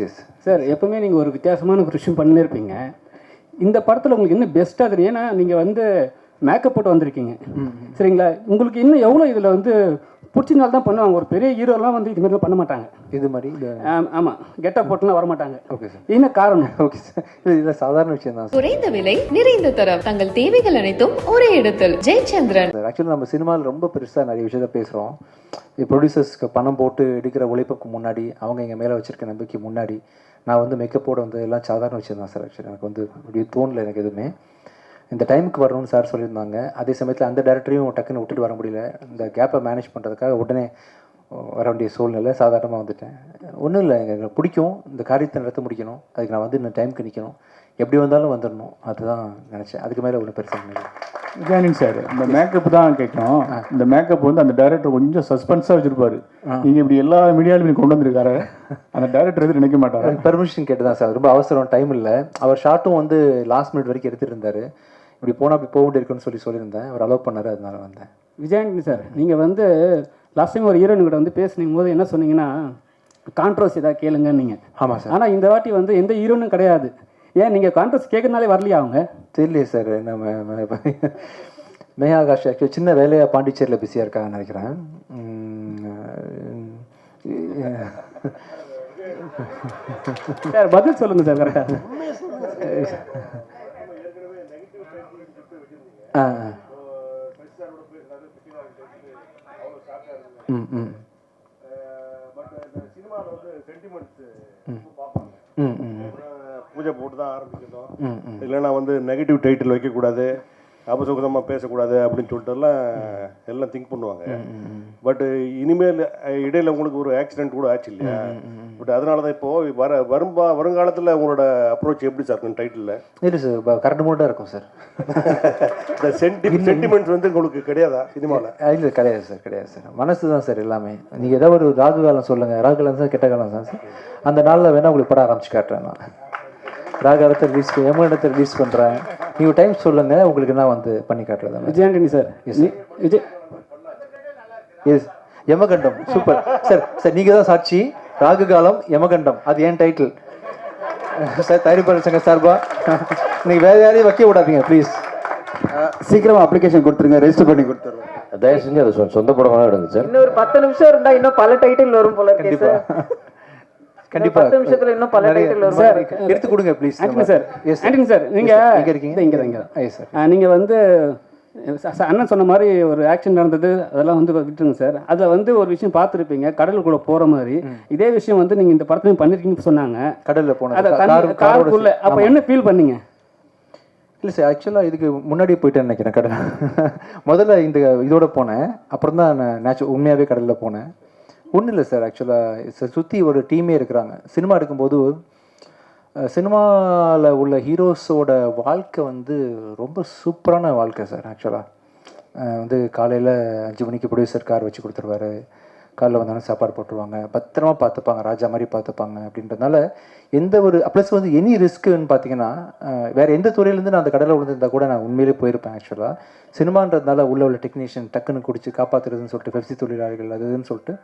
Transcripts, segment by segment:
Yes sir எப்பவுமே நீங்கள் ஒரு வித்தியாசமான ஒரு விஷயம் பண்ணினே இருப்பீங்க இந்த படத்தில் உங்களுக்கு இன்னும் பெஸ்ட்டாக தெரியும்? ஏன்னா நீங்கள் வந்து மேக்கப் போட்டு வந்திருக்கீங்க. சரிங்களா? உங்களுக்கு இன்னும் எவ்வளோ இதில் வந்து பிடிச்சனால தான் பண்ணுவாங்க. ஒரு பெரிய ஹீரோலாம் வந்து இது மாதிரிலாம் பண்ண மாட்டாங்க. இது மாதிரி ஆமாம் கெட்டப் போட்டுலாம் வர மாட்டாங்க. ஓகே சார் என்ன காரணம்? ஓகே சார் இது சாதாரண விஷயம் தான் குறைந்த விலை நிறைந்த தரம். தங்கள் தேவைகள் அனைத்தும் ஒரே இடத்தில். ஜெயச்சந்திரன். சார் ஆக்சுவலி நம்ம சினிமாவில் ரொம்ப பெருசாக நிறைய விஷயத்த பேசுகிறோம் ப்ரொடியூசர்ஸ்க்கு பணம் போட்டு எடுக்கிற உழைப்புக்கு முன்னாடி அவங்க எங்கள் மேலே வச்சிருக்க நம்பிக்கை முன்னாடி நான் வந்து மேக்கப்போட வந்து எல்லாம் சாதாரண விஷயம் தான் சார் ஆக்சுவலி எனக்கு வந்து அப்படி தோணல எனக்கு எதுவுமே. இந்த டைமுக்கு வரணும்னு சார் சொல்லியிருந்தாங்க. அதே சமயத்தில் அந்த டேரக்டரையும் டக்குன்னு விட்டுட்டு வர முடியல. இந்த கேப்பை மேனேஜ் பண்ணுறதுக்காக உடனே வர வேண்டிய சூழ்நிலை சாதாரணமாக வந்துட்டேன். ஒன்றும் இல்லை எங்களுக்கு பிடிக்கும். இந்த காரியத்தை நடத்த முடிக்கணும். அதுக்கு நான் வந்து இந்த டைமுக்கு நிற்கணும் எப்படி வந்தாலும் வந்துடணும். அதுதான் நினச்சேன். அதுக்கு மேலே ஒன்றும் பெருசாக நினைக்கிறேன் விஜயானந்த் சார் இந்த மேக்கப் தான் கேட்கும் இந்த மேக்கப் வந்து அந்த டைரக்டர் கொஞ்சம் சஸ்பென்ஸாக வச்சிருப்பாரு. நீங்க இப்படி எல்லா மீடியாலையும் கொண்டு வந்திருக்காரு. அந்த டைரக்டர் எதுவும் நினைக்க மாட்டாரு? பெர்மிஷன் கேட்டு தான் சார் ரொம்ப அவசரம் டைம் இல்லை. அவர் ஷார்ட்டும் வந்து லாஸ்ட் மினிட் வரைக்கும் எடுத்துட்டு இருந்தாரு. இப்படி போனால் அப்படி போக வேண்டியிருக்குன்னு சொல்லி சொல்லியிருந்தேன். அவர் அலோவ் பண்ணாரு அதனால வந்தேன். விஜயானந்தி சார் நீங்கள் வந்து லாஸ்ட் டைம் ஒரு ஹீரோயின் கூட வந்து பேசுனீங்க போது என்ன சொன்னீங்கன்னா கான்ட்ரவர்சி ஏதாவது கேளுங்க நீங்கள் ஆமாம் சார். ஆனால் இந்த வாட்டி வந்து எந்த ஹீரோனும் கிடையாது. ஏன் நீங்கள் கான்ட்ரவர்சி கேட்கறனாலே வரலையா அவங்க? தெரியலையே சார். நம்ம மேகா ஆகாஷ் ஆக்சுவலி சின்ன வேலையாக பாண்டிச்சேரியில் பிஸியாக இருக்காங்கன்னு நினைக்கிறேன். சார் பதில் சொல்லுங்கள் சார் கரெக்டாக. ம் ம். பூஜை போட்டு தான் ஆரம்பிக்கணும். இல்லைன்னா வந்து நெகட்டிவ் டைட்டில் வைக்கக்கூடாது. அபசுகதமாக பேசக்கூடாது அப்படின்னு சொல்லிட்டு எல்லாம் எல்லாம் திங்க் பண்ணுவாங்க பட் இனிமேல் இடையில உங்களுக்கு ஒரு ஆக்சிடென்ட் கூட ஆச்சு இல்லையா? பட் அதனால தான் இப்போ வர வரும்பா வருங்காலத்தில் உங்களோட அப்ரோச் எப்படி சார் இருக்கும் டைட்டிலில் இல்லை சார் கரெக்ட் மூட்டாக இருக்கும் சார் இந்த சென்டி சென்டிமெண்ட்ஸ் வந்து உங்களுக்கு கிடையாதா சினிமாவில் இல்லை கிடையாது சார் கிடையாது சார் மனசு தான் சார் எல்லாமே. நீங்கள் ஏதாவது ஒரு ராகு காலம் சொல்லுங்கள் ராகு காலம் சார் கெட்ட காலம் தான் சார் அந்த நாளில் வேணால் உங்களுக்கு படம் ஆரம்பிச்சு காட்டுறேன் நான். ராகு காலத்தை ரிலீஸ் எமகண்டத்தை ரிலீஸ் பண்ணுறேன் நீங்கள் டைம் சொல்லுங்கள் உங்களுக்கு நான் வந்து பண்ணி காட்டுறேன் விஜயாண்டனி சார் விஜய் எஸ் யமகண்டம் சூப்பர் சார் சார் நீங்கள் தான் சாட்சி. ராகு காலம் யமகண்டம். அது ஏன் டைட்டில் சார் தயாரிப்பாளர் சங்க சார்பா? நீங்கள் வேறு யாரையும் வைக்க விடாதீங்க ப்ளீஸ் சீக்கிரமா அப்ளிகேஷன் கொடுத்துருங்க ரெஜிஸ்டர் பண்ணி கொடுத்துருவோம். தயவு செஞ்சு அதை சொந்த படமாக எடுங்க சார் இன்னும் ஒரு பத்து நிமிஷம் இருந்தா இன்னும் பல டைட்டில் வரும் போல இருக்கே சார் கண்டிப்பா. பத்து நிமிஷத்துல இன்னும் பல வரும். சார் எடுத்து கொடுங்க please Antony sir yes Antony sir இங்க நீங்கள் இருக்கீங்க இங்கே தான் இங்கே எஸ் சார் வந்து அண்ணன் சொன்ன மாதிரி ஒரு ஆக்சிடென்ட் நடந்தது அதெல்லாம் வந்து விட்டுருங்க சார் அதில் வந்து ஒரு விஷயம் பார்த்துருப்பீங்க கடலுக்குள்ள போகிற மாதிரி. இதே விஷயம் வந்து நீங்கள் இந்த படத்துலையும் பண்ணிருக்கீங்கன்னு சொன்னாங்க. கடல்ல போன அதை கார் காருக்குள்ள. அப்போ என்ன ஃபீல் பண்ணீங்க? இல்லை சார் ஆக்சுவலாக இதுக்கு முன்னாடி போயிட்டேன்னு நினைக்கிறேன் கடல். முதல்ல இந்த இதோட போனேன் அப்புறம் தான் நான் நேச்சு உண்மையாகவே கடலில் போனேன். ஒன்றும் இல்லை சார் ஆக்சுவலாக சுற்றி ஒரு டீமே இருக்கிறாங்க. சினிமா எடுக்கும்போது சினிமாவில் உள்ள ஹீரோஸோட வாழ்க்கை வந்து ரொம்ப சூப்பரான வாழ்க்கை சார் ஆக்சுவலாக வந்து காலையில் அஞ்சு மணிக்கு ப்ரொடியூசர் கார் வச்சு கொடுத்துருவாரு. காலைல வந்தாலும் சாப்பாடு போட்டுருவாங்க. பத்திரமா பார்த்துப்பாங்க. ராஜா மாதிரி பார்த்துப்பாங்க அப்படின்றதுனால எந்த ஒரு ப்ளஸ் வந்து எனி ரிஸ்க்குன்னு பார்த்தீங்கன்னா வேறு வேற எந்த துறையிலேருந்து நான் அந்த கடலில் விழுந்திருந்தா கூட நான் உண்மையிலே போயிருப்பேன் ஆக்சுவலாக சினிமான்றதுனால உள்ள உள்ள டெக்னீஷியன் டக்குன்னு குடிச்சு காப்பாற்றுறதுன்னு சொல்லிட்டு பெப்சி தொழிலாளிகள் அதுன்னு சொல்லிட்டு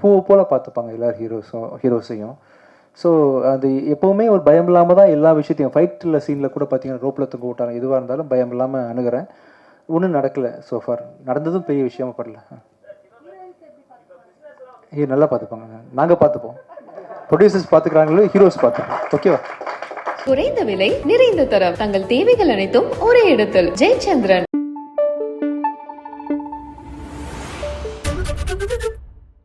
பூ போல பார்த்துப்பாங்க எல்லா ஹீரோஸும் ஹீரோஸையும் ஸோ அது எப்போவுமே ஒரு பயம் இல்லாமல் தான் எல்லா விஷயத்தையும் ஃபைட்டில் சீனில் கூட பார்த்தீங்கன்னா ரோப்பில் தொங்க விட்டாங்க எதுவாக இருந்தாலும் பயம் இல்லாமல் அணுகிறேன். ஒன்றும் நடக்கலை ஸோ ஃபார் நடந்ததும் பெரிய விஷயமா படல. ஐயோ நல்லா பார்த்துப்பாங்க நாங்கள் பார்த்துப்போம். ப்ரொடியூசர்ஸ் பார்த்துக்கிறாங்களோ ஹீரோஸ் பார்த்துப்போம். ஓகேவா குறைந்த விலை நிறைந்த தரம். தங்கள் தேவைகள் அனைத்தும் ஒரே இடத்தில். ஜெயச்சந்திரன்.